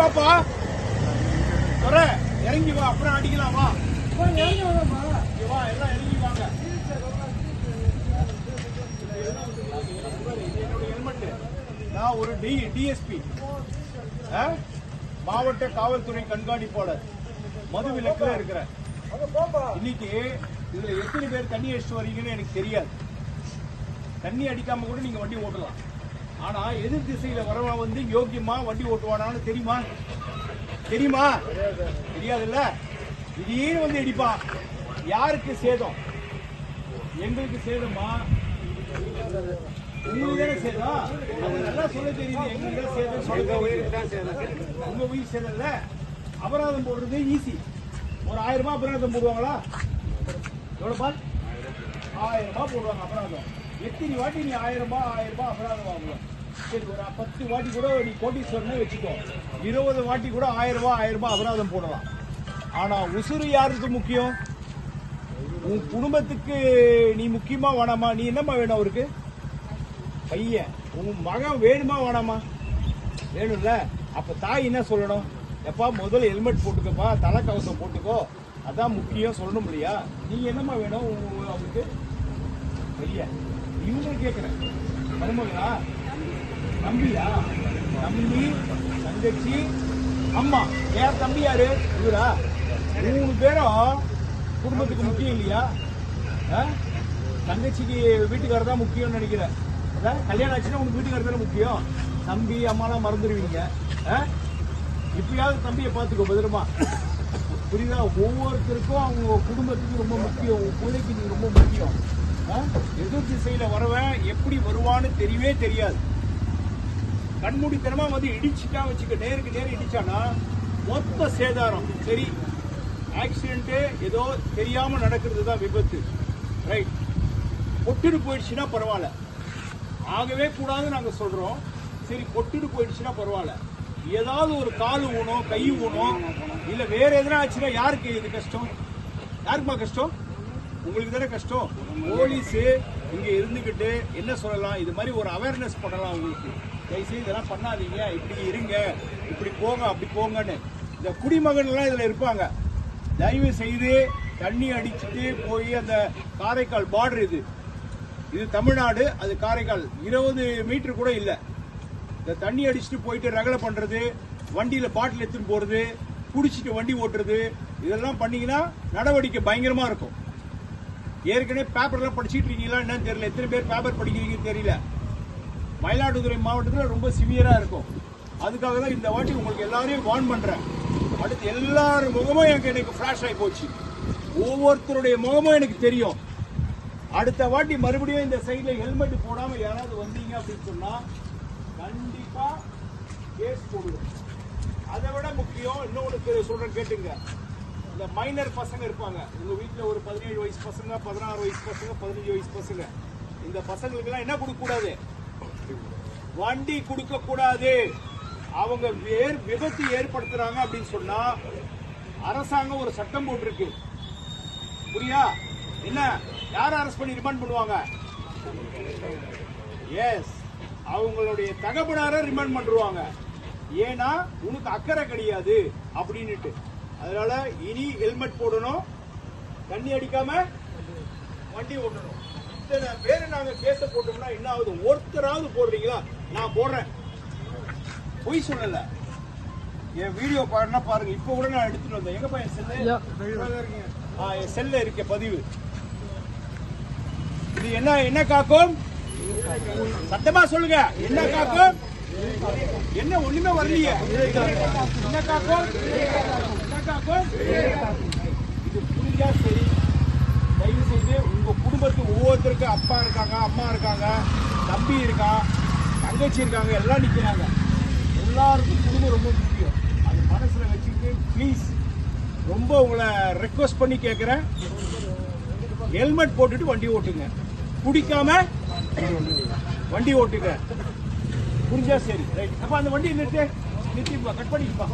வாப்பா. வர இறங்கி வா அப்புறம் அடிக்கலாம் வா. எல்லாம் இறங்கி வாங்க. நான் ஒரு டி டிஎஸ்பி. மாவட்ட காவல்துறை கண்காணிப்பாளர். மது விலக்குல இருக்கிறேன். இன்னைக்கு இதுல எத்தனை பேர் தண்ணி அடிச்சுட்டு வரீங்கன்னு எனக்கு தெரியாது. தண்ணி அடிக்காம கூட நீங்க வண்டி ஓட்டலாம். ஆனா எதிர் திசையில வரவன் வந்து யோக்கியமா வண்டி ஓட்டுவானான்னு தெரியுமா? தெரியுமா? தெரியாதுல்ல? திடீர்னு வந்து இடிப்பான் யாருக்கு சேதம்? எங்களுக்கு சேதமா? உங்களுக்கு சேதம்? நல்லா சொல்ல தெரியுது. எங்களுக்கு சேதம் சொல்ல தெரியுது. உங்க உயிர் சேதம் இல்ல அபராதம் போடுறது ஈஸி ஒரு ஆயிரம் ரூபாய் அபராதம் போடுவாங்களா? எவ்வளவு பால்? ஆயிரம். ரூபாய் போடுவாங்க அபராதம். எத்தனை வாட்டி நீ ஆயிரம் ரூபாய் ஆயிரம் ரூபாய் அபராதம் வாங்குவ? சரி ஒரு பத்து வாட்டி கூட நீ கோட்டீஸ்வரனே வச்சுக்கோ. இருபது வாட்டி கூட ஆயிரம் ரூபாய் ஆயிரம் ரூபாய் அபராதம் போடலாம். ஆனா உசுறு யாருக்கு முக்கியம்? உன் குடும்பத்துக்கு நீ முக்கியமா வேணாமா? நீ என்னம்மா வேணும் அவருக்கு? பையன். உன் மகன் வேணுமா வேணாமா? வேணும்ல. அப்ப தாய் என்ன சொல்லணும்? எப்பா முதல்ல ஹெல்மெட் போட்டுக்கப்பா தலைக்கவசம் போட்டுக்கோ. அதான் முக்கியம் சொல்லணும் இல்லையா? நீ என்னம்மா வேணும் அவருக்கு? பையன். இவங்க கேட்கிறேன் மருமகளா? தம்பியா? தம்பி தங்கச்சி அம்மா. ஏன் தம்பி யாரு? இவரா? மூணு பேரும் குடும்பத்துக்கு முக்கியம் இல்லையா? ஆ? தங்கச்சிக்கு வீட்டுக்காரர் தான் முக்கியம்னு நினைக்கிறேன். அதான் கல்யாணம் ஆச்சுன்னா உங்க வீட்டுக்காரர் தானே முக்கியம்? தம்பி அம்மாலாம் மறந்துடுவீங்க ஆ? இப்பயாவது தம்பியை பார்த்துக்கோ பத்திரமா. புரியுதா? ஒவ்வொருத்தருக்கும் அவங்க குடும்பத்துக்கு ரொம்ப முக்கியம். உன் பிள்ளைக்கு நீ ரொம்ப முக்கியம். ஆ? எதிர் திசையில் வரவன் எப்படி வருவான்னு தெரியவே தெரியாது. கண்மூடித்தனமா வந்து இடிச்சுட்டா வச்சுக்க நேருக்கு நேரம் இடிச்சானா மொத்த சேதாரம் சரி ஆக்சிடென்ட் ஏதோ தெரியாம நடக்கிறது தான் விபத்து ரைட் பொட்டுட்டு போயிடுச்சுன்னா பரவாயில்ல. ஆகவே கூடாதுன்னு நாங்க சொல்றோம். சரி பொட்டுட்டு போயிடுச்சுன்னா பரவாயில்ல. ஏதாவது ஒரு கால் ஊனும் கை ஊனும் இல்ல வேற எதனா ஆச்சுன்னா யாருக்கு இது கஷ்டம்? யாருக்குமா கஷ்டம்? உங்களுக்கு தானே கஷ்டம்? போலீஸு இங்கே இருந்துக்கிட்டு என்ன சொல்லலாம்? இது மாதிரி ஒரு அவேர்னஸ் பண்ணலாம் உங்களுக்கு. தயவுசெய்து இதெல்லாம் பண்ணாதீங்க. இப்படி இருங்க. இப்படி போங்க அப்படி போங்கன்னு. இந்த குடிமகன்லாம் இதில் இருப்பாங்க. தயவு செய்து தண்ணி அடிச்சுட்டு போய் அந்த காரைக்கால் பார்டர் இது. இது தமிழ்நாடு அது காரைக்கால். இருபது மீட்டர் கூட இல்லை. இந்த தண்ணி அடிச்சுட்டு போயிட்டு ரகலை பண்ணுறது வண்டியில் பாட்டில் எடுத்துன்னு போகிறது குடிச்சிட்டு வண்டி ஓட்டுறது இதெல்லாம் பண்ணிங்கன்னா நடவடிக்கை பயங்கரமாக இருக்கும். ஏற்கனவே பேப்பர்லாம் படிச்சுட்டு இருக்கீங்களா? என்னன்னு தெரியல. எத்தனை பேர் பேப்பர் படிக்கிறீங்கன்னு தெரியல. மயிலாடுதுறை மாவட்டத்தில் ரொம்ப சிவியராக இருக்கும். அதுக்காக தான் இந்த வாட்டி உங்களுக்கு எல்லாரையும் வார்ன் பண்ணுறேன் அடுத்து எல்லார் முகமும் எனக்கு எனக்கு ஃப்ளாஷ் ஆகி போச்சு. ஒவ்வொருத்தருடைய முகமும் எனக்கு தெரியும். அடுத்த வாட்டி மறுபடியும் இந்த சைடில் ஹெல்மெட் போடாமல் யாராவது வந்தீங்க அப்படின்னு சொன்னால் கண்டிப்பாக கேஸ் போடுவோம். அதை விட முக்கியம் இன்னொன்று சொல்கிறேன் கேட்டுங்க. இந்த மைனர் பசங்க இருப்பாங்க. உங்க வீட்டில் ஒரு பதினேழு வயசு பசங்க பதினாறு வயசு பசங்க பதினஞ்சு வயசு பசங்க. இந்த பசங்களுக்கெல்லாம் என்ன கொடுக்க கூடாது வண்டி கொடுக்க கூடாது அவங்க வேர் விபத்து ஏற்படுத்துறாங்க அப்படின்னு சொன்னா அரசாங்கம் ஒரு சட்டம் போட்டிருக்கு. புரியா என்ன? யார் அரெஸ்ட் பண்ணி ரிமாண்ட் பண்ணுவாங்க? எஸ் அவங்களுடைய தகப்பனார ரிமாண்ட் பண்ணுவாங்க ஏன்னா உனக்கு அக்கறை கிடையாது. அப்படின்னுட்டு. அதனால இனி ஹெல்மெட் போடணும். தண்ணி அடிக்காம வண்டி ஓட்டணும். இத்தனை பேர் நாங்க கேஸ போட்டோம்னா என்ன ஆகுது ஒருத்தராவது போடுறீங்களா? நான் போடுறேன். பொய் சொல்லல. என் வீடியோ பாருன்னா பாருங்க இப்ப கூட நான் எடுத்துட்டு வந்தேன். எங்க பையன் செல்லு? என் செல்ல இருக்க பதிவு. இது என்ன என்ன காக்கும்? சத்தமா சொல்லுங்க. என்ன காக்கும்? என்ன ஒண்ணுமே வரலையே. என்ன காக்கும்? காக்கும் இது புரிஞ்சா சரி தயவு செய்து உங்க குடும்பத்துக்கு ஒவ்வொருத்தருக்கும் அப்பா இருக்காங்க அம்மா இருக்காங்க தம்பி இருக்கான் தங்கச்சி இருக்காங்க எல்லாம் நிக்கிறாங்க எல்லாருக்கும் குடும்பம் ரொம்ப முக்கியம் அது மனசுல வச்சுக்கிட்டு ப்ளீஸ் ரொம்ப உங்களை ரெக்வஸ்ட் பண்ணி கேட்குறேன் ஹெல்மெட் போட்டுட்டு வண்டி ஓட்டுங்க. குடிக்காம வண்டி ஓட்டுங்க. புரிஞ்சா சரி. ரைட் அப்ப அந்த வண்டி நிறுத்து. நிறுத்திப்பா கட் பண்ணிப்பா